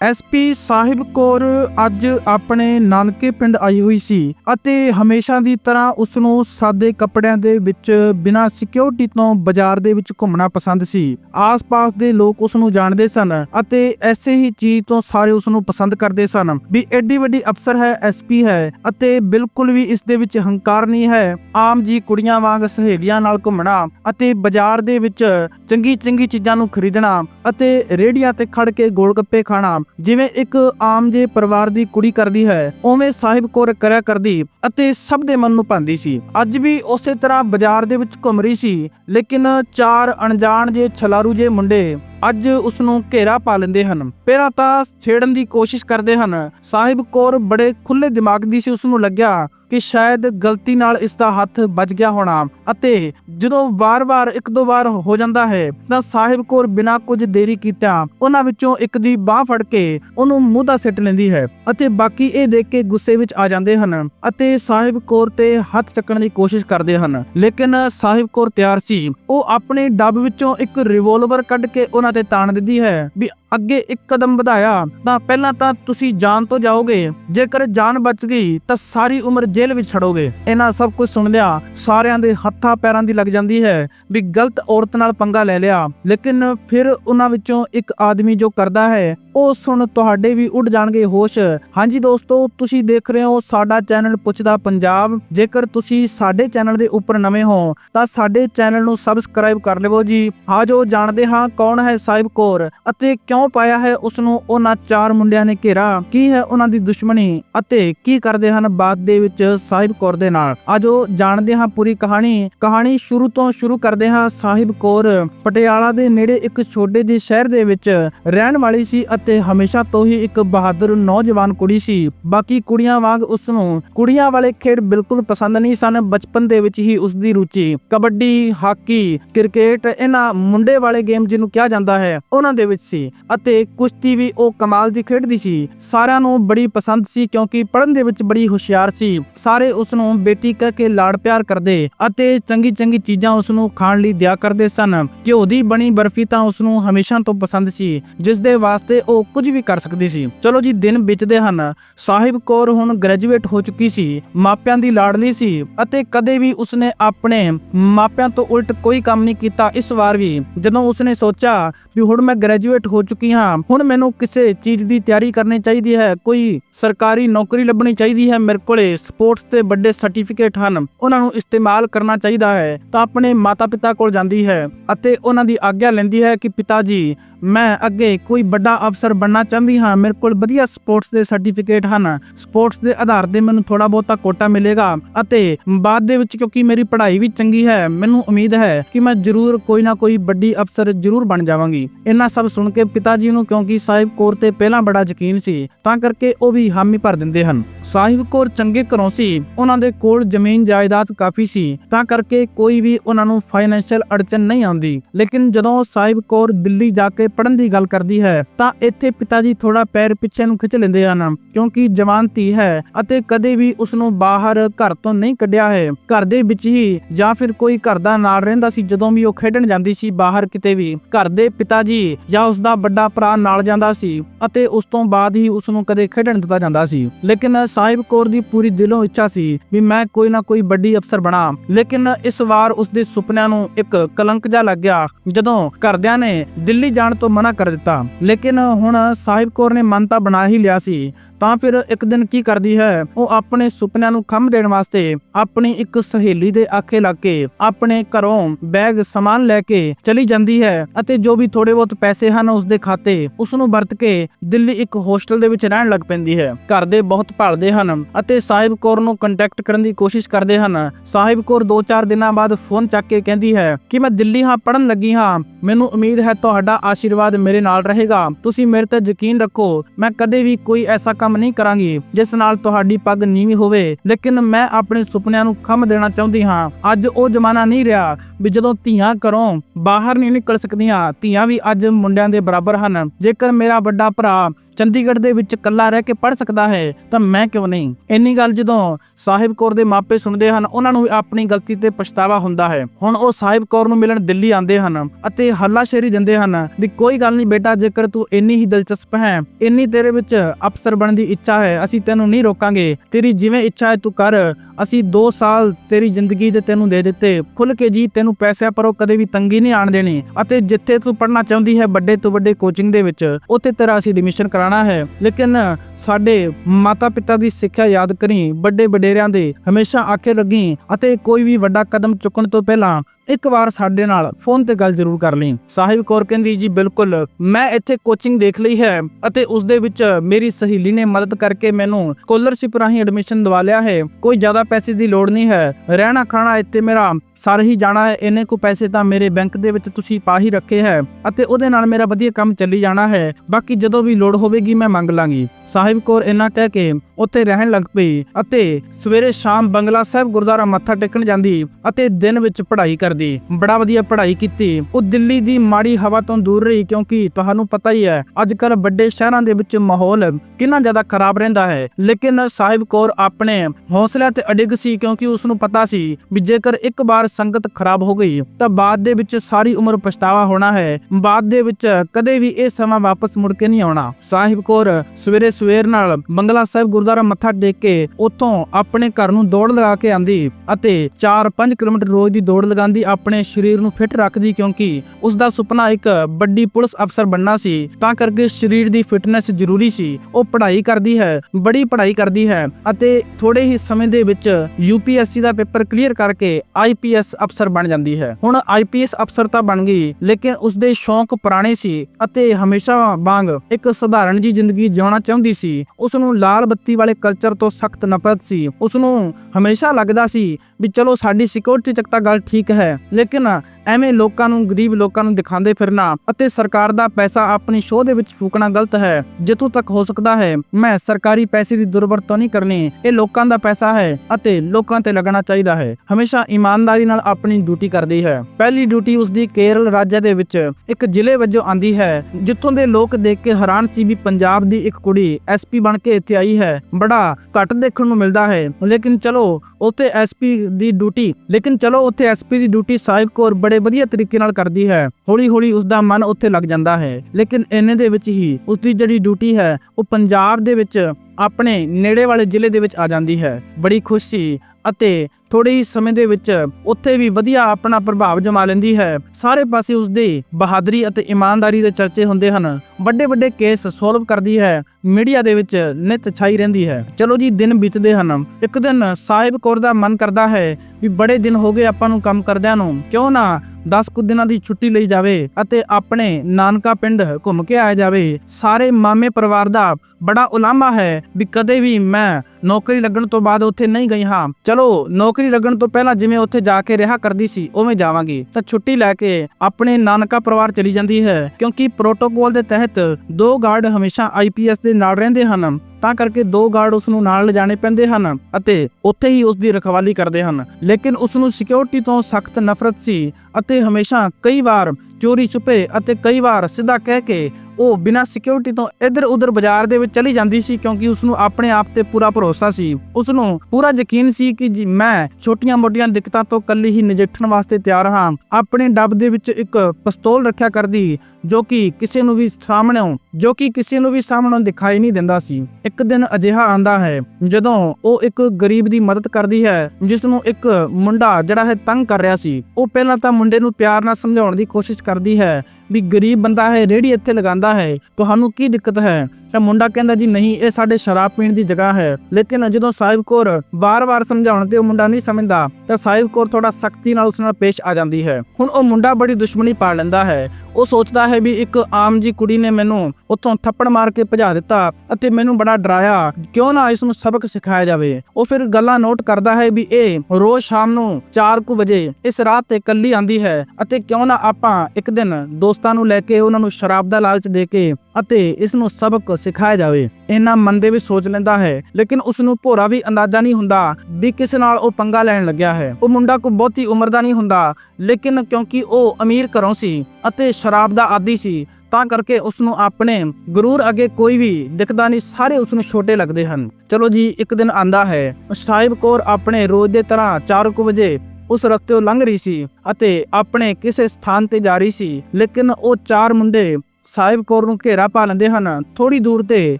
SP Sahib Kaur ਅੱਜ ਆਪਣੇ ਨਾਨਕੇ ਪਿੰਡ ਆਈ ਹੋਈ ਸੀ ਅਤੇ ਹਮੇਸ਼ਾ ਦੀ ਤਰ੍ਹਾਂ ਉਸ ਨੂੰ ਸਾਦੇ ਕੱਪੜਿਆਂ ਦੇ ਵਿੱਚ ਬਿਨਾਂ ਸਿਕਿਉਰਿਟੀ ਤੋਂ ਬਾਜ਼ਾਰ ਦੇ ਵਿੱਚ ਘੁੰਮਣਾ ਪਸੰਦ ਸੀ। ਆਸ-ਪਾਸ ਦੇ ਲੋਕ ਉਸ ਨੂੰ ਜਾਣਦੇ ਸਨ ਅਤੇ ਐਸੇ ਹੀ ਚੀਜ਼ ਤੋਂ ਸਾਰੇ ਉਸ ਨੂੰ ਪਸੰਦ ਕਰਦੇ ਸਨ। ਵੀ ਐਡੀ ਵੱਡੀ ਅਫਸਰ ਹੈ ਐਸਪੀ ਹੈ ਅਤੇ ਬਿਲਕੁਲ ਵੀ ਇਸ ਦੇ ਵਿੱਚ ਹੰਕਾਰ ਨਹੀਂ ਹੈ। ਆਮ ਜੀ ਕੁੜੀਆਂ ਵਾਂਗ ਸਹੇਲੀਆਂ ਨਾਲ ਘੁੰਮਣਾ ਅਤੇ ਬਾਜ਼ਾਰ ਦੇ ਵਿੱਚ ਚੰਗੀ ਚੰਗੀ ਚੀਜ਼ਾਂ ਨੂੰ ਖਰੀਦਣਾ ਅਤੇ ਰੇੜੀਆਂ ਤੇ ਖੜ ਕੇ ਗੋਲਗੱਪੇ ਖਾਣਾ ਜਿਵੇਂ ਇੱਕ ਆਮ ਜੇ ਪਰਿਵਾਰ ਦੀ ਕੁੜੀ ਕਰਦੀ ਹੈ, ਉਵੇਂ ਸਾਹਿਬ ਕੌਰ ਕਰਿਆ ਕਰਦੀ ਅਤੇ ਸਭ ਦੇ ਮਨ ਨੂੰ ਭਾਂਦੀ ਸੀ। ਅੱਜ ਵੀ ਉਸੇ ਤਰ੍ਹਾਂ ਬਾਜ਼ਾਰ ਦੇ ਵਿੱਚ ਘੁੰਮ ਰਹੀ ਸੀ, ਲੇਕਿਨ ਚਾਰ ਅਣਜਾਣ ਜੇ ਛਲਾਰੂ ਜੇ ਮੁੰਡੇ ਅੱਜ ਉਸ ਨੂੰ ਘੇਰਾ ਪਾ ਲੈਂਦੇ ਹਨ। ਪਹਿਲਾਂ ਤਾਂ ਛੇੜਨ ਦੀ ਕੋਸ਼ਿਸ਼ ਕਰਦੇ ਹਨ। ਸਾਹਿਬ ਕੌਰ ਬੜੇ ਖੁੱਲੇ ਦਿਮਾਗ ਦੀ ਸੀ ਉਸ ਨੂੰ ਲੱਗਿਆ ਕਿ ਸ਼ਾਇਦ ਗਲਤੀ ਨਾਲ ਇਸ ਦਾ ਹੱਥ ਵੱਜ ਗਿਆ ਹੋਣਾ ਅਤੇ ਜਦੋਂ ਵਾਰ-ਵਾਰ, ਇੱਕ ਦੋ ਵਾਰ ਹੋ ਜਾਂਦਾ ਹੈ, ਤਾਂ ਸਾਹਿਬ ਕੌਰ ਬਿਨਾਂ ਕੁਝ ਦੇਰੀ ਕੀਤਾ ਉਹਨਾਂ ਵਿੱਚੋਂ ਇੱਕ ਦੀ ਬਾਹ ਫੜ ਕੇ ਉਹਨੂੰ ਮੂੰਹ ਦਾ ਸਿੱਟ ਲੈਂਦੀ ਹੈ ਅਤੇ ਬਾਕੀ ਇਹ ਦੇਖ ਕੇ ਗੁੱਸੇ ਵਿੱਚ ਆ ਜਾਂਦੇ ਹਨ ਅਤੇ ਸਾਹਿਬ ਕੌਰ ਤੇ ਹੱਥ ਚੱਕਣ ਦੀ ਕੋਸ਼ਿਸ਼ ਕਰਦੇ ਹਨ। ਲੇਕਿਨ ਸਾਹਿਬ ਕੌਰ ਤਿਆਰ ਸੀ। ਉਹ ਆਪਣੇ ਡੱਬ ਵਿੱਚੋਂ ਇੱਕ ਰਿਵੋਲਵਰ ਕੱਢ ਕੇ ਉਹਨਾਂ ਤੇ ਤਾਣ ਦਿੰਦੀ ਹੈ ਵੀ ਅੱਗੇ ਇੱਕ ਕਦਮ ਵਧਾਇਆ, ਤਾਂ ਪਹਿਲਾਂ ਤਾਂ ਤੁਸੀਂ ਜਾਨ ਤੋਂ ਜਾਓਗੇ। ਜੇਕਰ ਜਾਨ ਬਚ ਗਈ, ਤਾਂ ਸਾਰੀ ਉਮਰ ਜੇਲ੍ਹ ਵਿੱਚ ਛੜੋਗੇ ਇਹਨਾਂ ਸਭ ਕੁਝ ਸੁਣਦਿਆਂ ਸਾਰਿਆਂ ਦੇ ਹੱਥਾਂ ਪੈਰਾਂ ਦੀ ਲੱਗ ਜਾਂਦੀ ਹੈ ਵੀ ਗਲਤ ਔਰਤ ਨਾਲ ਪੰਗਾ ਲੈ ਲਿਆ। ਲੇਕਿਨ ਫਿਰ ਉਹਨਾਂ ਵਿੱਚੋਂ ਇੱਕ ਆਦਮੀ ਜੋ ਕਰਦਾ ਹੈ, ਉਹ ਸੁਣ ਤੁਹਾਡੇ ਵੀ ਉੱਡ ਜਾਣਗੇ ਹੋਸ਼। ਹਾਂਜੀ ਦੋਸਤੋ, ਤੁਸੀਂ ਦੇਖ ਰਹੇ ਹੋ ਸਾਡਾ ਚੈਨਲ ਪੁੱਛਦਾ ਪੰਜਾਬ। ਜੇਕਰ ਤੁਸੀਂ ਸਾਡੇ ਚੈਨਲ ਦੇ ਉੱਪਰ ਨਵੇਂ ਹੋ, ਤਾਂ ਸਾਡੇ ਚੈਨਲ ਨੂੰ ਸਬਸਕ੍ਰਾਈਬ ਕਰ ਲਵੋ ਜੀ। ਆਜੋ ਜਾਣਦੇ ਹਾਂ ਕੌਣ ਹੈ ਸਾਹਿਬ ਕੌਰ ਅਤੇ ਕਿਉਂ ਪਾਇਆ ਹੈ ਉਸ ਨੂੰ ਉਹਨਾਂ ਚਾਰ ਮੁੰਡਿਆਂ ਨੇ ਘੇਰਾ? ਕੀ ਹੈ ਉਹਨਾਂ ਦੀ ਦੁਸ਼ਮਣੀ ਅਤੇ ਕੀ ਕਰਦੇ ਹਨ ਬਾਤ ਦੇ ਵਿੱਚ ਸਾਹਿਬ ਕੌਰ ਦੇ ਨਾਲ? ਆਜੋ ਜਾਣਦੇ ਹਾਂ ਪੂਰੀ ਕਹਾਣੀ। ਕਹਾਣੀ ਸ਼ੁਰੂ ਤੋਂ ਸ਼ੁਰੂ ਕਰਦੇ ਹਾਂ ਸਾਹਿਬ ਕੌਰ। ਪਟਿਆਲਾ ਦੇ ਨੇੜੇ ਇੱਕ ਛੋਟੇ ਜਿਹੇ ਸ਼ਹਿਰ ਦੇ ਵਿੱਚ ਰਹਿਣ ਵਾਲੀ ਸੀ ਅਤੇ ਹਮੇਸ਼ਾ ਤੋਂ ਹੀ ਇੱਕ ਬਹਾਦਰ ਨੌਜਵਾਨ ਕੁੜੀ ਸੀ। ਬਾਕੀ ਕੁੜੀਆਂ ਵਾਂਗ ਉਸ ਨੂੰ ਕੁੜੀਆਂ ਵਾਲੇ ਖੇਡ ਬਿਲਕੁਲ ਪਸੰਦ ਨਹੀਂ ਸਨ। ਬਚਪਨ ਦੇ ਵਿੱਚ ਹੀ ਉਸ ਦੀ ਰੁਚੀ, ਕਬੱਡੀ, ਹਾਕੀ, ਕ੍ਰਿਕਟ, ਇਹਨਾਂ ਮੁੰਡੇ ਵਾਲੇ ਗੇਮ ਜਿਹਨੂੰ ਕਿਹਾ ਜਾਂਦਾ ਹੈ, ਉਹਨਾਂ ਦੇ ਵਿੱਚ ਸੀ। ਅਤੇ ਕੁਸ਼ਤੀ ਵੀ ਉਹ ਕਮਾਲ ਦੀ ਖੇਡਦੀ ਸੀ। ਸਾਰਿਆਂ ਨੂੰ ਬੜੀ ਪਸੰਦ ਸੀ ਕਿਉਂਕਿ ਪੜ੍ਹਨ ਦੇ ਵਿੱਚ ਬੜੀ ਹੁਸ਼ਿਆਰ ਸੀ। ਸਾਰੇ ਉਸ ਨੂੰ ਬੇਟੀ ਕਹਿ ਕੇ ਲਾਡ ਪਿਆਰ ਕਰਦੇ ਅਤੇ ਚੰਗੀ ਚੰਗੀ ਚੀਜ਼ਾਂ ਉਸ ਨੂੰ ਖਾਣ ਲਈ ਦਿਆ ਕਰਦੇ ਸਨ। ਘਿਓ ਦੀ ਬਣੀ ਬਰਫੀ ਤਾਂ ਉਸ ਨੂੰ ਹਮੇਸ਼ਾ ਤੋਂ ਪਸੰਦ ਸੀ, ਜਿਸ ਦੇ ਵਾਸਤੇ ਉਹ ਕੁਝ ਵੀ ਕਰ ਸਕਦੀ ਸੀ। ਚਲੋ ਜੀ, ਦਿਨ ਬੀਤਦੇ ਹਨ। ਸਾਹਿਬ ਕੌਰ ਹੁਣ ਗ੍ਰੈਜੂਏਟ ਹੋ ਚੁੱਕੀ ਸੀ, ਮਾਪਿਆਂ ਦੀ ਲਾਡਲੀ ਸੀ ਅਤੇ ਕਦੇ ਵੀ ਉਸਨੇ ਆਪਣੇ ਮਾਪਿਆਂ ਤੋਂ ਉਲਟ ਕੋਈ ਕੰਮ ਨਹੀਂ ਕੀਤਾ। ਇਸ ਵਾਰ ਵੀ ਜਦੋਂ ਉਸਨੇ ਸੋਚਿਆ ਵੀ ਹੁਣ ਮੈਂ ਗ੍ਰੈਜੂਏਟ ਹੋ ਚੁੱਕੀ ਹਾਂ। ਹੁਣ ਮੈਨੂੰ ਕਿਸੇ ਚੀਜ਼ ਦੀ ਤਿਆਰੀ ਕਰਨੀ ਚਾਹੀਦੀ ਹੈ। ਕੋਈ ਸਰਕਾਰੀ ਨੌਕਰੀ ਲੱਭਣੀ ਚਾਹੀਦੀ ਹੈ। ਮੇਰੇ ਕੋਲੇ ਸਪੋਰਟਸ ਤੇ ਵੱਡੇ ਸਰਟੀਫਿਕੇਟ ਹਨ। ਉਹਨਾਂ ਨੂੰ ਇਸਤੇਮਾਲ ਕਰਨਾ ਚਾਹੀਦਾ ਹੈ। ਤਾਂ ਆਪਣੇ ਮਾਤਾ-ਪਿਤਾ ਕੋਲ ਜਾਂਦੀ ਹੈ ਅਤੇ ਉਹਨਾਂ ਦੀ ਆਗਿਆ ਲੈਂਦੀ ਹੈ ਕਿ ਪਿਤਾ ਜੀ ਮੈਂ ਅੱਗੇ ਕੋਈ ਵੱਡਾ ਅਫਸਰ ਬਣਨਾ ਚਾਹੁੰਦੀ ਹਾਂ, ਮੇਰੇ ਕੋਲ ਵਧੀਆ ਸਪੋਰਟਸ ਦੇ ਸਰਟੀਫਿਕੇਟ ਹਨ। ਸਪੋਰਟਸ ਦੇ ਆਧਾਰ ਤੇ ਮੈਨੂੰ ਥੋੜਾ ਬਹੁਤਾ ਕੋਟਾ ਮਿਲੇਗਾ ਅਤੇ ਬਾਅਦ ਦੇ ਵਿੱਚ ਕਿਉਂਕਿ ਮੇਰੀ ਪੜ੍ਹਾਈ ਵੀ ਚੰਗੀ ਹੈ, ਮੈਨੂੰ ਉਮੀਦ ਹੈ ਕਿ ਮੈਂ ਜ਼ਰੂਰ ਕੋਈ ਨਾ ਕੋਈ ਵੱਡੀ ਅਫਸਰ ਜ਼ਰੂਰ ਬਣ ਜਾਵਾਂਗੀ। ਇਹਨਾਂ ਸਭ ਸੁਣ ਕੇ ਪਿਤਾ ਜੀ ਨੂੰ ਕਿਉਂਕਿ ਸਾਹਿਬ ਕੌਰ ਤੇ ਪਹਿਲਾਂ ਬੜਾ ਯਕੀਨ ਸੀ, ਤਾਂ ਕਰਕੇ ਉਹ ਵੀ ਹਾਮੀ ਭਰ ਦਿੰਦੇ ਹਨ। ਸਾਹਿਬ ਕੌਰ ਚੰਗੇ ਘਰੋਂ ਸੀ, ਉਹਨਾਂ ਦੇ ਕੋਲ ਜ਼ਮੀਨ ਜਾਇਦਾਦ ਕਾਫੀ ਸੀ, ਤਾਂ ਕਰਕੇ ਕੋਈ ਵੀ ਉਹਨਾਂ ਨੂੰ ਫਾਈਨੈਂਸ਼ੀਅਲ ਅੜਚਨ ਨਹੀਂ ਆਉਂਦੀ। ਲੇਕਿਨ ਜਦੋਂ ਸਾਹਿਬ ਕੌਰ ਦਿੱਲੀ ਜਾ ਕੇ ਪੜਨ ਦੀ ਗੱਲ ਕਰਦੀ ਹੈ, ਤਾਂ ਇੱਥੇ ਪਿਤਾ ਜੀ ਥੋੜਾ ਪੈਰ ਪਿੱਛੇ ਨੂੰ ਖਿੱਚ ਲੈਂਦੇ ਹਨ, ਕਿਉਂਕਿ ਜਵਾਨ ਧੀ ਹੈ ਅਤੇ ਕਦੇ ਵੀ ਉਸ ਨੂੰ ਬਾਹਰ ਘਰ ਤੋਂ ਨਹੀਂ ਕੱਢਿਆ ਹੈ। ਘਰ ਦੇ ਵਿੱਚ ਹੀ ਜਾਂ ਫਿਰ ਕੋਈ ਘਰ ਦਾ ਨਾਲ ਰਹਿੰਦਾ ਸੀ, ਜਦੋਂ ਵੀ ਉਹ ਖੇਡਣ ਜਾਂਦੀ ਸੀ ਬਾਹਰ ਕਿਤੇ ਵੀ, ਘਰ ਦੇ ਪਿਤਾ ਜੀ ਜਾਂ ਉਸ ਦਾ ਵੱਡਾ ਭਰਾ ਨਾਲ ਜਾਂਦਾ ਸੀ ਅਤੇ ਉਸ ਤੋਂ ਬਾਅਦ ਹੀ ਉਸ ਨੂੰ ਕਦੇ ਖੇਡਣ ਦਿੱਤਾ ਜਾਂਦਾ ਸੀ। ਲੇਕਿਨ ਸਾਹਿਬ ਕੌਰ ਦੀ ਪੂਰੀ ਦਿਲੋਂ ਇੱਛਾ ਸੀ ਵੀ ਮੈਂ ਕੋਈ ਨਾ ਕੋਈ ਵੱਡੀ ਅਫਸਰ ਬਣਾ। ਲੇਕਿਨ ਇਸ ਵਾਰ ਉਸ ਦੇ ਸੁਪਨਿਆਂ ਨੂੰ ਇੱਕ ਕਲੰਕ ਜਾ ਲੱਗ ਗਿਆ, ਜਦੋਂ ਘਰਦਿਆਂ ਨੇ ਦਿੱਲੀ ਜਾਣ ਤੋਂ ਮਨਾ ਕਰ ਦਿੱਤਾ। ਲੇਕਿਨ ਹੁਣ ਸਾਹਿਬ ਕੌਰ ਨੇ ਮਨ ਤਾਂ ਬਣਾ ਹੀ ਲਿਆ ਸੀ। ਤਾਂ ਫਿਰ ਇੱਕ ਦਿਨ ਕੀ ਕਰਦੀ ਹੈ? ਉਹ ਆਪਣੇ ਸੁਪਨਿਆਂ ਨੂੰ ਖੰਮ ਦੇਣ ਵਾਸਤੇ ਆਪਣੀ ਇੱਕ ਸਹੇਲੀ ਦੇ ਆਖੇ ਲੱਗ ਕੇ ਆਪਣੇ ਘਰੋਂ ਬੈਗ ਸਮਾਨ ਲੈ ਕੇ ਚਲੀ ਜਾਂਦੀ ਹੈ ਅਤੇ ਜੋ ਵੀ ਥੋੜੇ ਬਹੁਤ ਪੈਸੇ ਹਨ ਉਸ ਦੇ ਖਾਤੇ ਉਸ ਨੂੰ ਵਰਤ ਕੇ ਦਿੱਲੀ ਇੱਕ ਹੋਸਟਲ ਦੇ ਵਿੱਚ ਰਹਿਣ ਲੱਗ ਪੈਂਦੀ ਹੈ। ਘਰ ਦੇ ਬਹੁਤ ਭਾਲਦੇ ਹਨ ਅਤੇ ਸਾਹਿਬ ਕੌਰ ਨੂੰ ਕੰਟੈਕਟ ਕਰਨ ਦੀ ਕੋਸ਼ਿਸ਼ ਕਰਦੇ ਹਨ। ਸਾਹਿਬ ਕੌਰ 2-4 ਦਿਨਾਂ ਬਾਅਦ ਫੋਨ ਚੱਕ ਕੇ ਕਹਿੰਦੀ ਹੈ ਕਿ ਮੈਂ ਦਿੱਲੀ ਹਾਂ ਪੜਨ ਲੱਗੀ ਹਾਂ। ਮੈਨੂੰ ਉਮੀਦ ਹੈ ਤੁਹਾਡਾ ਆਸ਼ੀਰਵਾਦ ਮੇਰੇ ਨਾਲ ਰਹੇਗਾ। ਤੁਸੀਂ ਮੇਰੇ ਤੇ ਯਕੀਨ ਰੱਖੋ, ਮੈਂ ਕਦੇ ਵੀ ਕੋਈ ਐਸਾ ਕੰਮ ਨਹੀਂ ਕਰਾਂਗੀ, ਜਿਸ ਨਾਲ ਤੁਹਾਡੀ ਪੱਗ ਨੀਵੀਂ ਹੋਵੇ। ਲੇਕਿਨ ਮੈਂ ਆਪਣੇ ਸੁਪਨਿਆਂ ਨੂੰ ਖੰਮ ਦੇਣਾ ਚਾਹੁੰਦੀ ਹਾਂ। ਅੱਜ ਉਹ ਜ਼ਮਾਨਾ ਨਹੀਂ ਰਿਹਾ ਵੀ ਜਦੋਂ ਧੀਆਂ ਘਰੋਂ ਬਾਹਰ ਨਹੀਂ ਨਿਕਲ ਸਕਦੀਆਂ, ਧੀਆਂ ਵੀ ਅੱਜ ਮੁੰਡਿਆਂ ਦੇ ਬਰਾਬਰ ਹਨ। ਜੇਕਰ ਮੇਰਾ ਵੱਡਾ ਭਰਾ ਚੰਡੀਗੜ੍ਹ ਦੇ ਵਿੱਚ ਇਕੱਲਾ ਰਹਿ ਕੇ ਪੜ੍ਹ ਸਕਦਾ ਹੈ, ਤਾਂ ਮੈਂ ਕਿਉਂ ਨਹੀਂ? ਇੰਨੀ ਗੱਲ ਜਦੋਂ ਸਾਹਿਬ ਕੌਰ ਦੇ ਮਾਪੇ ਸੁਣਦੇ ਹਨ, ਉਹਨਾਂ ਨੂੰ ਵੀ ਆਪਣੀ ਗਲਤੀ ਤੇ ਪਛਤਾਵਾ ਹੁੰਦਾ ਹੈ। ਹੁਣ ਉਹ ਸਾਹਿਬ ਕੌਰ ਨੂੰ ਮਿਲਣ ਦਿੱਲੀ ਆਉਂਦੇ ਹਨ ਅਤੇ ਹੱਲਾਸ਼ੇਰੀ ਦਿੰਦੇ ਹਨ। ਵੀ ਕੋਈ ਗੱਲ ਨਹੀਂ ਬੇਟਾ, ਜੇਕਰ ਤੂੰ ਇੰਨੀ ਹੀ ਦਿਲਚਸਪ ਹੈ, ਇੰਨੀ ਤੇਰੇ ਵਿੱਚ ਅਫਸਰ ਬਣਨ ਦੀ ਇੱਛਾ ਹੈ, ਅਸੀਂ ਤੈਨੂੰ ਨਹੀਂ ਰੋਕਾਂਗੇ। ਤੇਰੀ ਜਿਵੇਂ ਇੱਛਾ ਹੈ ਤੂੰ ਕਰ, ਅਸੀਂ 2 ਸਾਲ ਤੇਰੀ ਜ਼ਿੰਦਗੀ ਦੇ ਤੈਨੂੰ ਦੇ ਦਿੱਤੇ। ਖੁੱਲ ਕੇ ਜੀ, ਤੈਨੂੰ ਪੈਸਿਆਂ ਪਰੋਂ ਕਦੇ ਵੀ ਤੰਗੀ ਨਹੀਂ ਆਣ ਦੇਣੀ। ਅਤੇ ਜਿੱਥੇ ਤੂੰ ਪੜ੍ਹਨਾ ਚਾਹੁੰਦੀ ਹੈ ਵੱਡੇ ਤੋਂ ਵੱਡੇ ਕੋਚਿੰਗ ਦੇ ਵਿੱਚ, ਉੱਥੇ ਤੇਰਾ ਅਸੀਂ ਐਡਮਿਸ਼ਨ ਕਰਾਉਣਾ ਹੈ। ਲੇਕਿਨ ਸਾਡੇ ਮਾਤਾ ਪਿਤਾ ਦੀ ਸਿੱਖਿਆ ਯਾਦ ਕਰੀ ਵੱਡੇ ਵਡੇਰਿਆਂ ਦੇ ਹਮੇਸ਼ਾ ਆਖੇ ਲੱਗੀ ਅਤੇ ਕੋਈ ਵੀ ਵੱਡਾ ਕਦਮ ਚੁੱਕਣ ਤੋਂ ਪਹਿਲਾਂ ਇੱਕ ਵਾਰ ਸਾਡੇ ਨਾਲ ਫੋਨ ਤੇ ਗੱਲ ਜ਼ਰੂਰ ਕਰ ਲਈ। ਸਾਹਿਬ ਕੌਰ ਕਹਿੰਦੀ, ਜੀ, ਬਿਲਕੁਲ। ਮੈਂ ਇੱਥੇ ਕੋਚਿੰਗ ਦੇਖ ਲਈ ਹੈ ਅਤੇ ਉਸ ਦੇ ਵਿੱਚ ਮੇਰੀ ਸਹੇਲੀ ਨੇ ਮਦਦ ਕਰਕੇ ਮੈਨੂੰ ਸਕਾਲਰਸ਼ਿਪ ਰਾਹੀਂ ਐਡਮਿਸ਼ਨ ਦਵਾ ਲਿਆ ਹੈ। ਕੋਈ ਜ਼ਿਆਦਾ ਪੈਸੇ ਦੀ ਲੋੜ ਨਹੀਂ ਹੈ। ਰਹਿਣਾ ਖਾਣਾ ਇੱਥੇ ਮੇਰਾ ਸਾਰ ਹੀ ਜਾਣਾ ਹੈ। ਇੰਨੇ ਕੁ ਪੈਸੇ ਤਾਂ ਮੇਰੇ ਬੈਂਕ ਦੇ ਵਿੱਚ ਤੁਸੀਂ ਪਾ ਹੀ ਰੱਖੇ ਹੈ ਅਤੇ ਉਹਦੇ ਨਾਲ ਮੇਰਾ ਵਧੀਆ ਕੰਮ ਚੱਲੀ ਜਾਣਾ ਹੈ। ਬਾਕੀ ਜਦੋਂ ਵੀ ਲੋੜ ਹੋਵੇਗੀ, ਮੈਂ ਮੰਗ ਲਾਂਗੀ। ਸਾਹਿਬ ਕੌਰ ਇੰਨਾ ਕਹਿ ਕੇ ਉੱਥੇ ਰਹਿਣ ਲੱਗ ਪਈ ਅਤੇ ਸਵੇਰੇ ਸ਼ਾਮ ਬੰਗਲਾ ਸਾਹਿਬ ਗੁਰਦੁਆਰਾ ਮੱਥਾ ਟੇਕਣ ਜਾਂਦੀ ਅਤੇ ਦਿਨ ਵਿੱਚ ਪੜ੍ਹਾਈ ਕਰ ਕਰਦੀ। ਬੜਾ ਵਧੀਆ ਪੜ੍ਹਾਈ ਕੀਤੀ। ਉਹ ਦਿੱਲੀ ਦੀ ਮਾੜੀ ਹਵਾ ਤੋਂ ਦੂਰ ਰਹੀ ਕਿਉਂਕਿ ਤੁਹਾਨੂੰ ਪਤਾ ਹੀ ਹੈ ਅੱਜ ਕੱਲ ਵੱਡੇ ਸ਼ਹਿਰਾਂ ਦੇ ਵਿੱਚ ਮਾਹੌਲ ਕਿੰਨਾ ਜ਼ਿਆਦਾ ਖਰਾਬ ਰਹਿੰਦਾ ਹੈ। ਲੇਕਿਨ ਸਾਹਿਬ ਕੌਰ ਆਪਣੇ ਹੌਸਲੇ ਤੇ ਅਡਿੱਗ ਸੀ ਕਿਉਂਕਿ ਉਸ ਨੂੰ ਪਤਾ ਸੀ ਵੀ ਜੇਕਰ ਇੱਕ ਵਾਰ ਸੰਗਤ ਖਰਾਬ ਹੋ ਗਈ, ਤਾਂ ਬਾਅਦ ਦੇ ਵਿੱਚ ਸਾਰੀ ਉਮਰ ਪਛਤਾਵਾ ਹੋਣਾ ਹੈ। ਬਾਅਦ ਦੇ ਵਿੱਚ ਕਦੇ ਵੀ ਇਹ ਸਮਾਂ ਵਾਪਸ ਮੁੜ ਕੇ ਨਹੀਂ ਆਉਣਾ। ਸਾਹਿਬ ਕੌਰ ਸਵੇਰੇ ਸਵੇਰ ਨਾਲ ਬੰਗਲਾ ਸਾਹਿਬ ਗੁਰਦੁਆਰਾ ਮੱਥਾ ਟੇਕ ਕੇ ਉੱਥੋਂ ਆਪਣੇ ਘਰ ਨੂੰ ਦੌੜ ਲਗਾ ਕੇ ਆਂਦੀ ਅਤੇ 4-5 ਕਿਲੋਮੀਟਰ ਰੋਜ਼ ਦੀ ਦੌੜ ਲਗਾਉਂਦੀ ਆਪਣੇ ਸਰੀਰ ਨੂੰ ਫਿੱਟ ਰੱਖਦੀ ਕਿਉਂਕਿ ਉਸ ਦਾ ਸੁਪਨਾ ਇੱਕ ਵੱਡੀ ਪੁਲਿਸ ਅਫਸਰ ਬਣਨਾ ਸੀ। ਤਾਂ ਕਰਕੇ ਸਰੀਰ ਦੀ ਫਿਟਨੈਸ ਜ਼ਰੂਰੀ ਸੀ। ਉਹ ਪੜ੍ਹਾਈ ਕਰਦੀ ਹੈ, ਬੜੀ ਪੜ੍ਹਾਈ ਕਰਦੀ ਹੈ ਅਤੇ ਥੋੜੇ ਹੀ ਸਮੇਂ ਦੇ ਵਿੱਚ UPSC ਦਾ ਪੇਪਰ ਕਲੀਅਰ ਕਰਕੇ IPS ਅਫਸਰ ਬਣ ਜਾਂਦੀ ਹੈ। ਹੁਣ IPS ਅਫਸਰ ਤਾਂ ਬਣ ਗਈ, ਲੇਕਿਨ ਉਸ ਦੇ ਸ਼ੌਂਕ ਪੁਰਾਣੇ ਸੀ ਅਤੇ ਹਮੇਸ਼ਾ ਵਾਂਗ ਇੱਕ ਸਧਾਰਨ ਜੀ ਜ਼ਿੰਦਗੀ ਜਿਉਣਾ ਚਾਹੁੰਦੀ ਸੀ। ਉਸ ਨੂੰ ਲਾਲ ਬੱਤੀ ਵਾਲੇ ਕਲਚਰ ਤੋਂ ਸਖਤ ਨਫ਼ਰਤ ਸੀ। ਉਸ ਨੂੰ ਹਮੇਸ਼ਾ ਲੱਗਦਾ ਸੀ ਵੀ ਚਲੋ ਸਾਡੀ ਸਿਕਿਉਰਿਟੀ ਤੱਕ ਤਾਂ ਗੱਲ ਠੀਕ ਹੈ ਲੇਕਿਨ ਐਵੇਂ ਲੋਕਾਂ ਨੂੰ, ਗਰੀਬ ਲੋਕਾਂ ਨੂੰ ਦਿਖਾਉਂਦੇ ਫਿਰਨਾ ਅਤੇ ਸਰਕਾਰ ਦਾ ਪੈਸਾ ਆਪਣੀ ਸ਼ੋਅ ਦੇ ਵਿੱਚ ਫੂਕਣਾ ਗਲਤ ਹੈ, ਜਿੱਥੋਂ ਤੱਕ ਹੋ ਸਕਦਾ ਹੈ, ਮੈਂ ਸਰਕਾਰੀ ਪੈਸੇ ਦੀ ਦੁਰਵਰਤੋਂ ਨਹੀਂ ਕਰਨੀ, ਇਹ ਲੋਕਾਂ ਦਾ ਪੈਸਾ ਹੈ ਅਤੇ ਲੋਕਾਂ ਤੇ ਲੱਗਣਾ ਚਾਹੀਦਾ ਹੈ। ਹਮੇਸ਼ਾ ਇਮਾਨਦਾਰੀ ਨਾਲ ਆਪਣੀ ਡਿਊਟੀ ਕਰਦੀ ਹੈ। ਪਹਿਲੀ ਡਿਊਟੀ ਉਸ ਦੀ ਕੇਰਲ ਰਾਜ ਦੇ ਵਿੱਚ ਇੱਕ ਜ਼ਿਲ੍ਹੇ ਵਜੋਂ ਆਂਦੀ ਹੈ, ਜਿੱਥੋਂ ਦੇ ਲੋਕ ਦੇਖ ਕੇ ਹੈਰਾਨ ਸੀ ਵੀ ਪੰਜਾਬ ਦੀ ਇੱਕ ਕੁੜੀ ਐਸਪੀ ਬਣ ਕੇ ਇੱਥੇ ਆਈ ਹੈ। ਬੜਾ ਘੱਟ ਦੇਖਣ ਨੂੰ ਮਿਲਦਾ ਹੈ, ਲੇਕਿਨ ਚਲੋ, ਉੱਥੇ ਐਸਪੀ ਦੀ ਡਿਊਟੀ, ਲੇਕਿਨ ਚਲੋ, ਉੱਥੇ ਐਸਪੀ ਦੀ ਡਿਊਟੀ ਸਾਹਿਬ ਕੌਰ ਬੜੇ ਵਧੀਆ ਤਰੀਕੇ ਨਾਲ ਕਰਦੀ ਹੈ। ਹੌਲੀ ਹੌਲੀ ਉਸ ਦਾ ਮਨ ਉੱਥੇ ਲੱਗ ਜਾਂਦਾ ਹੈ। ਲੇਕਿਨ ਇੰਨੇ ਦੇ ਵਿੱਚ ਹੀ ਉਸ ਦੀ ਜਿਹੜੀ ਡਿਊਟੀ ਹੈ, ਉਹ ਪੰਜਾਬ ਦੇ ਵਿੱਚ ਆਪਣੇ ਨੇੜੇ ਵਾਲੇ ਜ਼ਿਲ੍ਹੇ ਦੇ ਵਿੱਚ ਆ ਜਾਂਦੀ ਹੈ। ਬੜੀ ਖੁਸ਼ ਸੀ ਅਤੇ ਥੋੜੇ ਹੀ ਸਮੇਂ ਦੇ ਵਿੱਚ ਉੱਥੇ ਵੀ ਵਧੀਆ ਆਪਣਾ ਪ੍ਰਭਾਵ ਜਮਾ ਲੈਂਦੀ ਹੈ। ਸਾਰੇ ਪਾਸੇ ਉਸ ਦੇ ਬਹਾਦਰੀ ਅਤੇ ਇਮਾਨਦਾਰੀ ਦੇ ਚਰਚੇ ਹੁੰਦੇ ਹਨ। ਵੱਡੇ ਵੱਡੇ ਕੇਸ ਸੋਲਵ ਕਰਦੀ ਹੈ। ਮੀਡੀਆ ਦੇ ਵਿੱਚ ਨਿਤ ਛਾਈ ਰਹਿੰਦੀ ਹੈ। ਚਲੋ ਜੀ, ਦਿਨ ਬੀਤਦੇ ਹਨ। ਇੱਕ ਦਿਨ ਸਾਹਿਬ ਕੌਰ ਦਾ ਮਨ ਕਰਦਾ ਹੈ ਵੀ ਬੜੇ ਦਿਨ ਹੋ ਗਏ ਆਪਾਂ ਨੂੰ ਕੰਮ ਕਰਦਿਆਂ ਨੂੰ। ਕਿਉਂ ਨਾ 10 ਕੁ ਦਿਨਾਂ ਦੀ ਛੁੱਟੀ ਲਈ ਜਾਵੇ ਅਤੇ ਆਪਣੇ ਨਾਨਕਾ ਪਿੰਡ ਘੁੰਮ ਕੇ ਆਇਆ ਜਾਵੇ। ਸਾਰੇ ਮਾਮੇ ਪਰਿਵਾਰ ਦਾ ਬੜਾ ਉਲਾਮਾ ਹੈ ਵੀ ਕਦੇ ਵੀ ਮੈਂ ਨੌਕਰੀ ਲੱਗਣ ਤੋਂ ਬਾਅਦ ਉੱਥੇ ਨਹੀਂ ਗਈ ਹਾਂ। ਚਲੋ ਨੌਕਰੀ ਲੱਗਣ ਤੋਂ ਪਹਿਲਾਂ ਜਿਵੇਂ ਉੱਥੇ ਜਾ ਕੇ ਰਿਹਾ ਕਰਦੀ ਸੀ, ਉਵੇਂ ਜਾਵਾਂਗੀ। ਤਾਂ ਛੁੱਟੀ ਲੈ ਕੇ ਆਪਣੇ ਨਾਨਕਾ ਪਰਿਵਾਰ ਚਲੀ ਜਾਂਦੀ ਹੈ, ਕਿਉਂਕਿ ਪ੍ਰੋਟੋਕੋਲ ਦੇ ਤਹਿਤ ਦੋ ਗਾਰਡ ਹਮੇਸ਼ਾ ਆਈਪੀਐਸ ਦੇ ਨਾਲ ਰਹਿੰਦੇ ਹਨ। ਤਾਂ ਕਰਕੇ ਦੋ ਗਾਰਡ ਉਸ ਨੂੰ ਨਾਲ ਲਿਜਾਣੇ ਪੈਂਦੇ ਹਨ ਅਤੇ ਉੱਥੇ ਹੀ ਉਸ ਦੀ ਰਖਵਾਲੀ ਕਰਦੇ ਹਨ। ਲੇਕਿਨ ਉਸ ਨੂੰ ਸਿਕਿਉਰਿਟੀ ਤੋਂ ਸਖਤ ਨਫ਼ਰਤ ਸੀ ਅਤੇ ਹਮੇਸ਼ਾ ਕਈ ਵਾਰ ਚੋਰੀ ਛੁਪੇ ਅਤੇ ਕਈ ਵਾਰ ਸਿੱਧਾ ਕਹਿ ਕੇ ਉਹ ਬਿਨਾਂ ਸਿਕਿਉਰਿਟੀ ਤੋਂ ਇੱਧਰ ਉੱਧਰ ਬਾਜ਼ਾਰ ਦੇ ਵਿੱਚ ਚਲੀ ਜਾਂਦੀ ਸੀ ਕਿਉਂਕਿ ਉਸ ਨੂੰ ਆਪਣੇ ਆਪ ਤੇ ਪੂਰਾ ਭਰੋਸਾ ਸੀ। ਉਸ ਨੂੰ ਪੂਰਾ ਯਕੀਨ ਸੀ ਕਿ ਮੈਂ ਛੋਟੀਆਂ-ਮੋਟੀਆਂ ਦਿੱਕਤਾਂ ਤੋਂ ਕੱਲੀ ਹੀ ਨਜਿੱਠਣ ਵਾਸਤੇ ਤਿਆਰ ਹਾਂ। ਆਪਣੇ ਡੱਬ ਦੇ ਵਿੱਚ ਇੱਕ ਪਿਸਤੌਲ ਰੱਖਿਆ ਕਰਦੀ ਜੋ ਕਿ ਕਿਸੇ ਨੂੰ ਵੀ ਸਾਹਮਣੇ, ਜੋ ਕਿ ਕਿਸੇ ਨੂੰ ਵੀ ਸਾਹਮਣੇ ਦਿਖਾਈ ਨਹੀਂ ਦਿੰਦਾ ਸੀ। ਇੱਕ ਦਿਨ ਅਜਿਹਾ ਆਂਦਾ ਹੈ, ਜਦੋਂ ਉਹ ਇੱਕ ਗਰੀਬ ਦੀ ਮਦਦ ਕਰਦੀ ਹੈ ਜਿਸ ਨੂੰ ਇੱਕ ਮੁੰਡਾ ਜਿਹੜਾ ਹੈ ਤੰਗ ਕਰ ਰਿਹਾ ਸੀ। ਉਹ ਪਹਿਲਾਂ ਤਾਂ ਮੁੰਡੇ ਨੂੰ ਪਿਆਰ ਨਾਲ ਸਮਝਾਉਣ ਦੀ ਕੋਸ਼ਿਸ਼ ਕਰਦੀ ਹੈ ਵੀ ਗਰੀਬ ਬੰਦਾ ਹੈ ਰੇੜੀ ਇੱਥੇ ਲਗਾਉਂਦਾ ਹੈ। ਤੁਹਾਨੂੰ ਕੀ ਦਿੱਕਤ ਹੈ? ਤਾਂ ਮੁੰਡਾ ਕਹਿੰਦਾ ਜੀ ਨਹੀਂ, ਇਹ ਸਾਡੇ ਸ਼ਰਾਬ ਪੀਣ ਦੀ ਜਗ੍ਹਾ ਹੈ। ਲੇਕਿਨ ਜਦੋਂ ਸਾਹਿਬ ਕੌਰ ਬਾਰ-ਬਾਰ ਸਮਝਾਉਣ ਤੇ ਉਹ ਮੁੰਡਾ ਨਹੀਂ ਸਮਝਦਾ, ਤਾਂ ਸਾਹਿਬ ਕੌਰ ਥੋੜਾ ਸਖਤੀ ਨਾਲ ਉਸ ਨਾਲ ਪੇਸ਼ ਆ ਜਾਂਦੀ ਹੈ। ਹੁਣ ਉਹ ਮੁੰਡਾ ਬੜੀ ਦੁਸ਼ਮਣੀ ਪਾ ਲੈਂਦਾ ਹੈ। ਉਹ ਸੋਚਦਾ ਹੈ ਵੀ ਇੱਕ ਆਮ ਜੀ ਕੁੜੀ ਨੇ ਮੈਨੂੰ ਉੱਥੋਂ ਥੱਪੜ ਮਾਰ ਕੇ ਭਜਾ ਦਿੱਤਾ ਅਤੇ ਮੈਨੂੰ ਬੜਾ ਡਰਾਇਆ, ਕਿਉਂ ਨਾ ਇਸ ਨੂੰ ਸਬਕ ਸਿਖਾਇਆ ਜਾਵੇ। ਉਹ ਫਿਰ ਗੱਲਾਂ ਨੋਟ ਕਰਦਾ ਹੈ ਵੀ ਇਹ ਰੋਜ਼ ਸ਼ਾਮ ਨੂੰ 4 ਵਜੇ ਇਸ ਰਾਤ ਤੇ ਇਕੱਲੀ ਆਂਦੀ ਹੈ ਅਤੇ ਕਿਉਂ ਨਾ ਆਪਾਂ ਇੱਕ ਦਿਨ ਦੋਸਤਾਂ ਨੂੰ ਲੈ ਕੇ ਉਹਨਾਂ ਨੂੰ ਸ਼ਰਾਬ ਦਾ ਲਾਲਚ ਦੇ ਕੇ ਅਤੇ ਇਸ ਨੂੰ ਸਬਕ ਸਿਖਾਇਆ ਜਾਵੇ। ਇਹਨਾਂ ਮਨ ਦੇ ਵਿੱਚ ਸੋਚ ਲੈਂਦਾ ਹੈ, ਲੇਕਿਨ ਉਸ ਨੂੰ ਭੋਰਾ ਵੀ ਅੰਦਾਜ਼ਾ ਨਹੀਂ ਹੁੰਦਾ ਵੀ ਕਿਸ ਨਾਲ ਉਹ ਪੰਗਾ ਲੈਣ ਲੱਗਿਆ ਹੈ। ਉਹ ਮੁੰਡਾ ਕੋ ਬਹੁਤੀ ਉਮਰ ਦਾ ਨਹੀਂ ਹੁੰਦਾ, ਲੇਕਿਨ ਕਿਉਂਕਿ ਉਹ ਅਮੀਰ ਘਰੋਂ ਸੀ ਅਤੇ ਸ਼ਰਾਬ ਦਾ ਆਦੀ ਸੀ, ਤਾਂ ਕਰਕੇ ਉਸ ਨੂੰ ਆਪਣੇ ਗੁਰੂਰ ਅੱਗੇ ਕੋਈ ਵੀ ਦਿਖਦਾ ਨਹੀਂ, ਸਾਰੇ ਉਸ ਨੂੰ ਛੋਟੇ ਲੱਗਦੇ ਹਨ। ਚਲੋ ਜੀ, ਇੱਕ ਦਿਨ ਆਂਦਾ ਹੈ, ਸਾਹਿਬ ਕੌਰ ਆਪਣੇ ਰੋਜ਼ ਦੇ ਤਰ੍ਹਾਂ 4 ਵਜੇ ਉਸ ਰਸਤੇ ਲੰਘ ਰਹੀ ਸੀ ਅਤੇ ਆਪਣੇ ਕਿਸੇ ਸਥਾਨ ਤੇ ਜਾ ਰਹੀ ਸੀ, ਲੇਕਿਨ ਉਹ ਚਾਰ ਮੁੰਡੇ ਸਾਹਿਬ ਕੌਰ ਨੂੰ ਘੇਰਾ ਪਾ ਲੈਂਦੇ ਹਨ। ਥੋੜੀ ਦੂਰ ਤੇ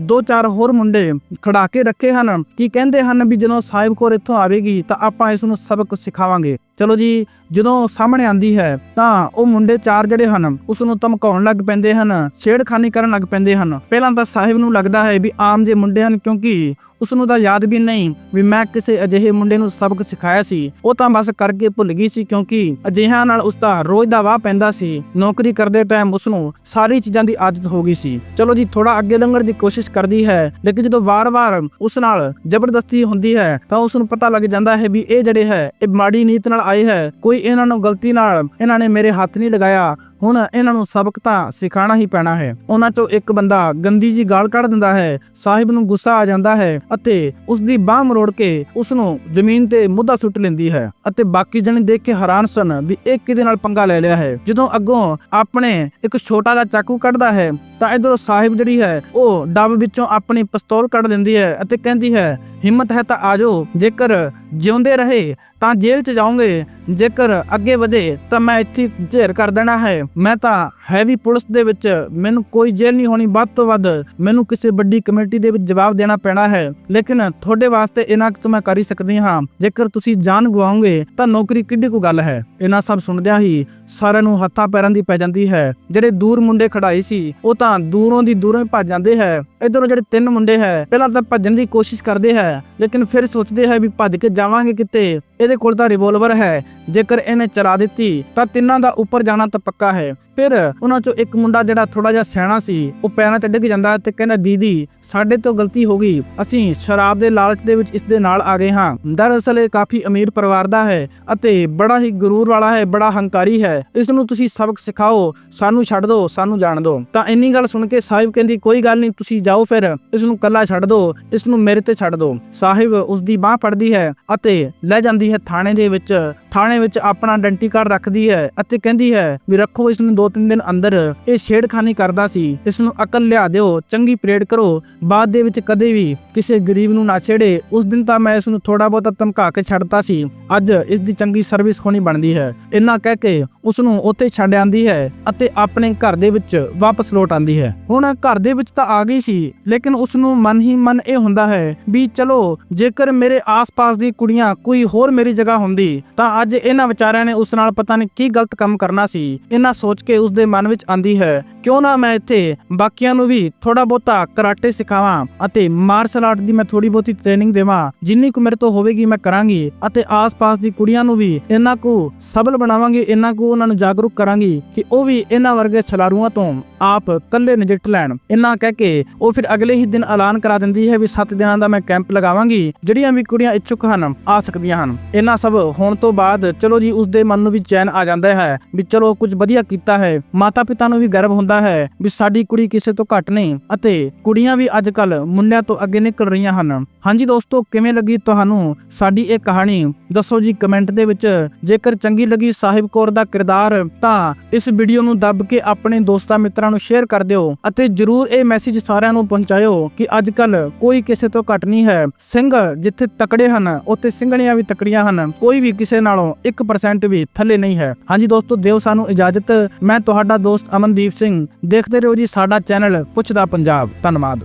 ਦੋ ਚਾਰ ਹੋਰ ਮੁੰਡੇ ਖੜਾ ਕੇ ਰੱਖੇ ਹਨ। ਕੀ ਕਹਿੰਦੇ ਹਨ ਵੀ ਜਦੋਂ ਸਾਹਿਬ ਕੌਰ ਇੱਥੋਂ ਆਵੇਗੀ ਤਾਂ ਆਪਾਂ ਇਸ ਨੂੰ ਸਬਕ ਸਿਖਾਵਾਂਗੇ। ਚਲੋ ਜੀ, ਜਦੋਂ ਉਹ ਸਾਹਮਣੇ ਆਂਦੀ ਹੈ, ਤਾਂ ਉਹ ਮੁੰਡੇ ਚਾਰ ਜਿਹੜੇ ਹਨ ਉਸ ਨੂੰ ਧਮਕਾਉਣ ਲੱਗ ਪੈਂਦੇ ਹਨ, ਛੇੜਖਾਨੀ ਕਰਨ ਲੱਗ ਪੈਂਦੇ ਹਨ। ਪਹਿਲਾਂ ਤਾਂ ਸਾਹਿਬ ਨੂੰ ਲੱਗਦਾ ਹੈ ਵੀ ਆਮ ਜੇ ਮੁੰਡੇ ਹਨ, ਕਿਉਂਕਿ ਉਸ ਨੂੰ ਤਾਂ ਯਾਦ ਵੀ ਨਹੀਂ ਵੀ ਮੈਂ ਕਿਸੇ ਅਜਿਹੇ ਮੁੰਡੇ ਨੂੰ ਸਬਕ ਸਿਖਾਇਆ ਸੀ। ਉਹ ਤਾਂ ਬਸ ਕਰਕੇ ਭੁੱਲ ਗਈ ਸੀ, ਕਿਉਂਕਿ ਅਜਿਹਾ ਨਾਲ ਉਸ ਦਾ ਰੋਜ਼ ਦਾ ਵਾਹ ਪੈਂਦਾ ਸੀ। ਨੌਕਰੀ ਕਰਦੇ ਟਾਈਮ ਉਸ ਨੂੰ ਸਾਰੀ ਚੀਜ਼ਾਂ ਦੀ ਆਦਤ ਹੋ ਗਈ ਸੀ। ਚਲੋ ਜੀ ਥੋੜਾ ਅੱਗੇ ਲੰਘਣ ਦੀ ਕੋਸ਼ਿਸ਼ ਕਰਦੀ ਹੈ, ਲੇਕਿਨ ਜਦੋਂ ਵਾਰ-ਵਾਰ ਉਸ ਨਾਲ ਜ਼ਬਰਦਸਤੀ ਹੁੰਦੀ ਹੈ, ਤਾਂ ਉਸ ਨੂੰ ਪਤਾ ਲੱਗ ਜਾਂਦਾ ਹੈ ਵੀ ਇਹ ਜਿਹੜੇ ਹੈ, ਇਹ ਮਾੜੀ ਨੀਤ ਨਾਲ ਆਏ ਹੈ। ਕੋਈ ਇਹਨਾਂ ਨੂੰ ਗਲਤੀ ਨਾਲ ਇਹਨਾਂ ਨੇ ਮੇਰੇ ਹੱਥ ਨਹੀਂ ਲਗਾਇਆ। ਹੁਣ ਇਹਨਾਂ ਨੂੰ ਸਬਕ ਤਾਂ ਸਿਖਾਣਾ ਹੀ ਪੈਣਾ ਹੈ। ਉਹਨਾਂ ਚੋਂ ਇੱਕ ਬੰਦਾ ਗੰਦੀ ਜੀ ਗਾਲ ਕੱਢ ਦਿੰਦਾ ਹੈ, ਸਾਹਿਬ ਨੂੰ ਗੁੱਸਾ ਆ ਜਾਂਦਾ ਹੈ ਅਤੇ ਉਸ ਦੀ ਬਾਹ ਮਰੋੜ ਕੇ ਉਸ ਨੂੰ ਜ਼ਮੀਨ ਤੇ ਮੁੱਦਾ ਸੁੱਟ ਲੈਂਦੀ ਹੈ ਅਤੇ ਬਾਕੀ ਜਣੇ ਦੇਖ ਕੇ ਹੈਰਾਨ ਸਨ ਵੀ ਇਹ ਕਿਹਦੇ ਨਾਲ ਪੰਗਾ ਲੈ ਲਿਆ ਹੈ। ਜਦੋਂ ਅੱਗੋਂ ਆਪਣੇ ਇੱਕ ਛੋਟਾ ਜਿਹਾ ਚਾਕੂ ਕੱਢਦਾ ਹੈ, ਤਾਂ ਇਧਰੋਂ ਸਾਹਿਬ ਜਿਹੜੀ ਹੈ, ਉਹ ਡੱਬ ਵਿੱਚੋਂ ਆਪਣੀ ਪਿਸਤੌਲ ਕੱਢ ਲੈਂਦੀ ਹੈ ਅਤੇ ਕਹਿੰਦੀ ਹੈ, ਹਿੰਮਤ ਹੈ ਤਾਂ ਆਜੋ ਜੇਕਰ ਜਿਉਂਦੇ ਰਹੇ ਤਾਂ ਜੇਲ੍ਹ 'ਚ ਜਾਓਗੇ, ਜੇਕਰ ਅੱਗੇ ਵਧੇ ਤਾਂ ਮੈਂ ਇੱਥੇ ਝੇਰ ਕਰ ਦੇਣਾ ਹੈ। ਮੈਂ ਤਾਂ ਹੈਵੀ ਪੁਲਿਸ ਦੇ ਵਿੱਚ ਮੈਨੂੰ ਕੋਈ ਜੇਲ੍ਹ ਨਹੀਂ ਹੋਣੀ, ਵੱਧ ਤੋਂ ਵੱਧ ਮੈਨੂੰ ਕਿਸੇ ਵੱਡੀ ਕਮੇਟੀ ਦੇ ਵਿੱਚ ਜਵਾਬ ਦੇਣਾ ਪੈਣਾ ਹੈ। ਲੇਕਿਨ ਤੁਹਾਡੇ ਵਾਸਤੇ ਇਹਨਾਂ ਕੁ ਮੈਂ ਕਰ ਹੀ ਸਕਦੀ ਹਾਂ। ਜੇਕਰ ਤੁਸੀਂ ਜਾਨ ਗਵਾਓਗੇ, ਤਾਂ ਨੌਕਰੀ ਕਿੱਡੀ ਕੁ ਗੱਲ ਹੈ। ਇਹਨਾਂ ਸਭ ਸੁਣਦਿਆਂ ਹੀ ਸਾਰਿਆਂ ਨੂੰ ਹੱਥਾਂ ਪੈਰਾਂ ਦੀ ਪੈ ਜਾਂਦੀ ਹੈ। ਜਿਹੜੇ ਦੂਰ ਮੁੰਡੇ ਖੜਾਏ ਸੀ, ਉਹ ਤਾਂ ਦੂਰੋਂ ਦੀ ਦੂਰੋਂ ਹੀ ਭੱਜ ਜਾਂਦੇ ਹੈ। ਇਧਰੋਂ ਜਿਹੜੇ ਤਿੰਨ ਮੁੰਡੇ ਹੈ, ਪਹਿਲਾਂ ਤਾਂ ਭੱਜਣ ਦੀ ਕੋਸ਼ਿਸ਼ ਕਰਦੇ ਹੈ, ਲੇਕਿਨ ਫਿਰ ਸੋਚਦੇ ਹੈ ਵੀ ਭੱਜ ਕੇ ਜਾਵਾਂਗੇ ਕਿਤੇ। ਇਹਦੇ ਕੋਲ ਤਾਂ ਰਿਵੋਲਵਰ ਹੈ, ਜੇਕਰ ਇਹਨੇ ਚਲਾ ਦਿੱਤੀ, ਤਾਂ ਤਿੰਨਾਂ ਦਾ ਉੱਪਰ ਜਾਣਾ ਤਾਂ ਪੱਕਾ ਹੈ। ਫਿਰ ਉਹਨਾਂ ਚੋਂ ਇੱਕ ਮੁੰਡਾ ਜਿਹੜਾ ਥੋੜਾ ਜਿਹਾ ਸਹਿਣਾ ਸੀ, ਉਹ ਪੈਰਾਂ ਤੇ ਡਿੱਗ ਜਾਂਦਾ ਤੇ ਕਹਿੰਦਾ, ਦੀਦੀ, ਸਾਡੇ ਤੋਂ ਗਲਤੀ ਹੋ ਗਈ। ਅਸੀਂ ਸ਼ਰਾਬ ਦੇ ਲਾਲਚ ਦੇ ਵਿੱਚ ਇਸ ਦੇ ਨਾਲ ਆ ਗਏ ਹਾਂ। ਦਰਅਸਲ ਇਹ ਕਾਫੀ ਅਮੀਰ ਪਰਿਵਾਰ ਦਾ ਹੈ ਅਤੇ ਬੜਾ ਹੀ ਗਰੂਰ ਵਾਲਾ ਹੈ, ਬੜਾ ਹੰਕਾਰੀ ਹੈ। ਇਸ ਨੂੰ ਤੁਸੀਂ ਸਬਕ ਸਿਖਾਓ, ਸਾਨੂੰ ਛੱਡ ਦਿਓ ਸਾਨੂੰ ਜਾਣ ਦਿਓ ਤਾਂ ਇੰਨੀ ਗੱਲ ਸੁਣ ਕੇ ਸਾਹਿਬ ਕਹਿੰਦੀ, ਕੋਈ ਗੱਲ ਨਹੀਂ, ਤੁਸੀਂ ਜਾਓ ਫਿਰ। ਇਸ ਨੂੰ ਕੱਲਾ ਛੱਡ ਦਿਓ ਇਸ ਨੂੰ ਮੇਰੇ ਤੇ ਛੱਡ ਦਿਓ ਸਾਹਿਬ ਉਸ ਦੀ ਬਾਹ ਫੜਦੀ ਹੈ ਅਤੇ ਲੈ ਜਾਂਦੀ ਹੈ ਥਾਣੇ ਦੇ ਵਿੱਚ। ਥਾਣੇ ਵਿੱਚ ਆਪਣਾ ਆਇਡੈਂਟੀ ਕਾਰਡ ਰੱਖਦੀ ਹੈ ਅਤੇ ਕਹਿੰਦੀ ਹੈ ਵੀ ਰੱਖੋ ਇਸ ਨੂੰ ਦੋ ਤਿੰਨ ਦਿਨ ਅੰਦਰ ਇਹ ਛੇੜਖਾਨੀ ਕਰਦਾ ਸੀ। ਇਸ ਨੂੰ ਅਕਲ ਲਿਆ ਦਿਓ, ਚੰਗੀ ਪਰੇਡ ਕਰੋ। ਬਾਅਦ ਦੇ ਵਿੱਚ ਕਦੇ ਵੀ ਕਿਸੇ ਗਰੀਬ ਨੂੰ ਨਾ ਛੇੜੇ। ਉਸ ਦਿਨ ਤਾਂ ਮੈਂ ਇਸ ਨੂੰ ਥੋੜਾ ਬਹੁਤਾ ਧਮਕਾ ਕੇ ਛੱਡਤਾ ਸੀ। ਅੱਜ ਇਸ ਦੀ ਚੰਗੀ ਸਰਵਿਸ ਹੋਣੀ ਬਣਦੀ ਹੈ। ਇੰਨਾ ਕਹਿ ਕੇ ਉਸ ਨੂੰ ਉੱਥੇ ਛੱਡ ਆਂਦੀ ਹੈ ਅਤੇ ਆਪਣੇ ਘਰ ਦੇ ਵਿੱਚ ਵਾਪਸ ਲੌਟ ਆਂਦੀ ਹੈ। ਹੁਣ ਘਰ ਦੇ ਵਿੱਚ ਤਾਂ ਆ ਗਈ ਸੀ, ਲੇਕਿਨ ਉਸ ਨੂੰ ਮਨ ਹੀ ਮਨ ਇਹ ਹੁੰਦਾ ਹੈ ਵੀ ਚਲੋ, ਜੇਕਰ ਮੇਰੇ ਆਸ-ਪਾਸ ਦੀ ਕੁੜੀਆਂ ਕੋਈ ਹੋਰ ਮੇਰੀ ਜਗ੍ਹਾ ਹੁੰਦੀ, ਤਾਂ ਅੱਜ ਇਹਨਾਂ ਵਿਚਾਰਿਆਂ ਨੇ ਉਸ ਨਾਲ ਪਤਾ ਨਹੀਂ ਕੀ ਗਲਤ ਕੰਮ ਕਰਨਾ ਸੀ। ਇਹਨਾਂ ਸੋਚ ਕੇ ਉਸ ਦੇ ਮਨ ਵਿੱਚ ਆਂਦੀ ਹੈ। ਕਿਉਂ ਨਾ ਮੈਂ ਇੱਥੇ ਬਾਕੀਆਂ ਨੂੰ ਵੀ ਥੋੜਾ ਬਹੁਤਾ ਕਰਾਟੇ ਸਿਖਾਵਾਂ ਅਤੇ ਮਾਰਸ਼ਲ ਆਰਟ ਦੀ ਮੈਂ ਥੋੜੀ ਬਹੁਤੀ ਟ੍ਰੇਨਿੰਗ ਦੇਵਾਂ, ਜਿੰਨੀ ਕੁ ਮੇਰੇ ਤੋਂ ਹੋਵੇਗੀ ਮੈਂ ਕਰਾਂਗੀ ਅਤੇ ਆਸ-ਪਾਸ ਦੀ ਕੁੜੀਆਂ ਨੂੰ ਵੀ ਇਹਨਾਂ ਕੋ ਸਬਲ ਬਣਾਵਾਂਗੀ ਇਹਨਾਂ ਕੋ ਉਹਨਾਂ ਨੂੰ ਜਾਗਰੂਕ ਕਰਾਂਗੀ ਕਿ ਉਹ ਵੀ ਇਹਨਾਂ ਵਰਗੇ ਛਲਾਰੂਆਂ ਤੋਂ ਆਪ ਕੱਲੇ ਨਜਿੱਠ ਲੈਣ। ਇਹਨਾਂ ਕਹਿ ਕੇ ਉਹ ਫਿਰ ਅਗਲੇ ਹੀ ਦਿਨ ਐਲਾਨ ਕਰਾ ਦਿੰਦੀ ਹੈ ਵੀ 7 ਦਿਨਾਂ ਦਾ ਮੈਂ ਕੈਂਪ ਲਗਾਵਾਂਗੀ, ਜਿਹੜੀਆਂ ਵੀ ਕੁੜੀਆਂ ਇੱਛੁਕ ਹਨ, ਆ ਸਕਦੀਆਂ ਹਨ। ਇਹਨਾਂ ਸਭ ਹੋਣ ਤੋਂ ਬਾਅਦ ਚਲੋ ਜੀ ਉਸ ਦੇ ਮਨ ਨੂੰ ਵੀ ਚੈਨ ਆ ਜਾਂਦਾ ਹੈ ਵੀ ਚਲੋ ਕੁਝ ਵਧੀਆ ਕੀਤਾ ਹੈ। ਮਾਤਾ ਪਿਤਾ ਨੂੰ ਵੀ ਗਰਵ ਹੁੰਦਾ ਹੈ ਵੀ ਸਾਡੀ ਕੁੜੀ ਕਿਸੇ ਤੋਂ ਘੱਟ ਨਹੀਂ ਅਤੇ ਕੁੜੀਆਂ ਵੀ ਅੱਜ ਮੁੰਡਿਆਂ ਤੋਂ ਅੱਗੇ ਨਿਕਲ ਰਹੀਆਂ ਹਨ। ਹਾਂਜੀ ਦੋਸਤੋ, ਕਿਵੇਂ ਲੱਗੀ ਤੁਹਾਨੂੰ ਸਾਡੀ ਇਹ ਕਹਾਣੀ? ਦੱਸੋ ਜੀ ਕਮੈਂਟ ਦੇ ਵਿੱਚ। ਜੇਕਰ ਚੰਗੀ ਲੱਗੀ ਸਾਹਿਬ ਕੌਰ ਦਾ ਕਿਰਦਾਰ, ਤਾਂ ਇਸ ਵੀਡੀਓ ਨੂੰ ਦੱਬ ਕੇ ਆਪਣੇ ਦੋਸਤਾਂ ਮਿੱਤਰਾਂ ਨੂੰ ਸ਼ੇਅਰ ਕਰ ਦਿਓ ਅਤੇ ਜਰੂਰ ਇਹ ਮੈਸੇਜ ਸਾਰਿਆਂ ਨੂੰ ਪਹੁੰਚਾਇਓ ਕਿ ਅੱਜ ਕੱਲ ਕੋਈ ਕਿਸੇ ਤੋਂ ਘੱਟ ਨਹੀਂ ਹੈ। ਸਿੰਘ ਜਿੱਥੇ ਤਕੜੇ ਹਨ, ਉੱਥੇ ਸਿੰਘਣੀਆਂ ਵੀ ਤਕੜੀਆਂ ਹਨ। ਕੋਈ ਵੀ ਕਿਸੇ ਨਾਲੋਂ 1% ਵੀ ਥੱਲੇ ਨਹੀਂ ਹੈ। ਹਾਂਜੀ ਦੋਸਤੋ, ਦਿਓ ਸਾਨੂੰ ਇਜਾਜ਼ਤ। ਮੈਂ ਤੁਹਾਡਾ ਦੋਸਤ ਅਮਨਦੀਪ ਸਿੰਘ। ਦੇਖਦੇ ਰਹੋ ਜੀ ਸਾਡਾ ਚੈਨਲ ਪੁੱਛਦਾ ਪੰਜਾਬ। ਧੰਨਵਾਦ।